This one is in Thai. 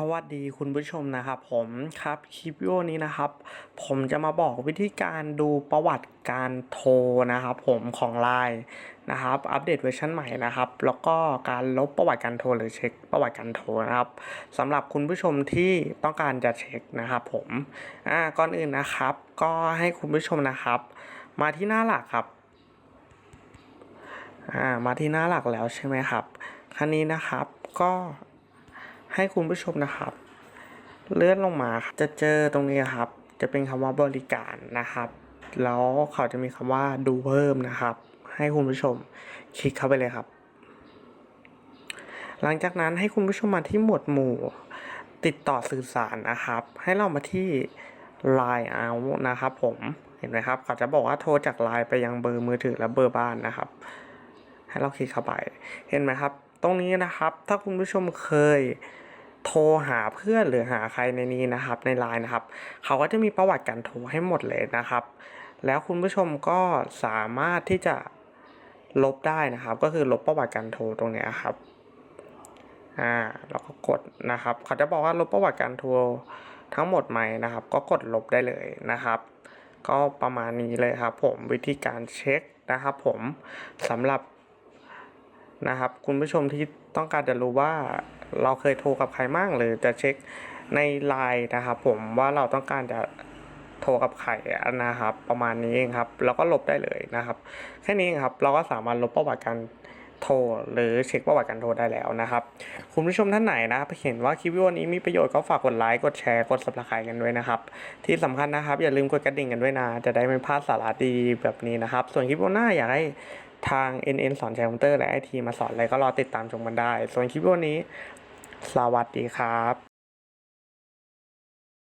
สวัสดีคุณผู้ชมนะครับผมครับคลิปวิดีโอนี้นะครับ ผมจะมาบอกวิธีการดูประวัติการโทรนะครับผมของ Line นะครับอัปเดตเวอร์ชันใหม่นะครับ แล้วก็การลบประวัติการโทรหรือเช็คประวัติการโทรนะครับสำหรับคุณผู้ชมที่ต้องการจะเช็คนะครับผมอ่าก่อนอื่นนะครับ ก็ให้คุณผู้ชมนะครับ มาที่หน้าหลักครับอ่ามาที่หน้าหลักแล้วใช่ไหมครับครั้นี้นะครับก็ ให้คุณผู้ชมนะครับ เลื่อนลงมาจะเจอตรงนี้ครับ จะเป็นคำว่าบริการนะครับ แล้วเขาจะมีคำว่าดูเพิ่มนะครับ ให้คุณผู้ชมคลิกเข้าไปเลยครับ หลังจากนั้นให้คุณผู้ชมมาที่หมวดหมู่ ติดต่อสื่อสารนะครับ ให้เรามาที่ Line out นะครับ ผมเห็นไหมครับเขาจะบอกว่าโทรจาก Line ไปยังเบอร์มือถือและเบอร์บ้านนะครับ ให้เราคลิกเข้าไป เห็นไหมครับ ตรงนี้นะครับ ถ้าคุณผู้ชมเคย โทรหาเพื่อนหรือหาใครในนี้นะครับในไลน์นะครับ เขาก็จะมีประวัติการโทรให้หมดเลยนะครับ แล้วคุณผู้ชมก็สามารถที่จะลบได้นะครับ ก็คือลบประวัติการโทรตรงนี้ยครับอ่าแล้วก็กดนะครับ เขาจะบอกว่าลบประวัติการโทรทั้งหมดไหมนะครับ ก็กดลบได้เลยนะครับ ก็ประมาณนี้เลยครับ ผมวิธีการเช็คนะครับ ผมสำหรับ นะครับ คุณผู้ชมที่ต้องการจะรู้ว่าเราเคยโทรกับใครมั่งหรือจะเช็คในไลน์นะครับผมว่าเราต้องการจะโทรกับใครนะครับ ประมาณนี้เองครับแล้วก็ลบได้เลยนะครับ แค่นี้เองครับ เราก็สามารถลบประวัติการโทรหรือเช็คประวัติการโทรได้แล้วนะครับ คุณผู้ชมท่านไหนนะครับเห็นว่าคลิปวิดีโอนี้มีประโยชน์ก็ฝากกดไลค์กดแชร์กด subscribe กันด้วยนะครับ ที่สำคัญนะครับ อย่าลืมกดกระดิ่งกันด้วยนะ จะได้ไม่พลาดสาระดีแบบนี้นะครับ ส่วนคลิปวิดีโอหน้าอยากให้ ทาง NN สอนแชร์คอมพิวเตอร์และไอทีมาสอนอะไรก็รอติดตามชมกันได้ ส่วนคลิปวันนี้ สวัสดีครับ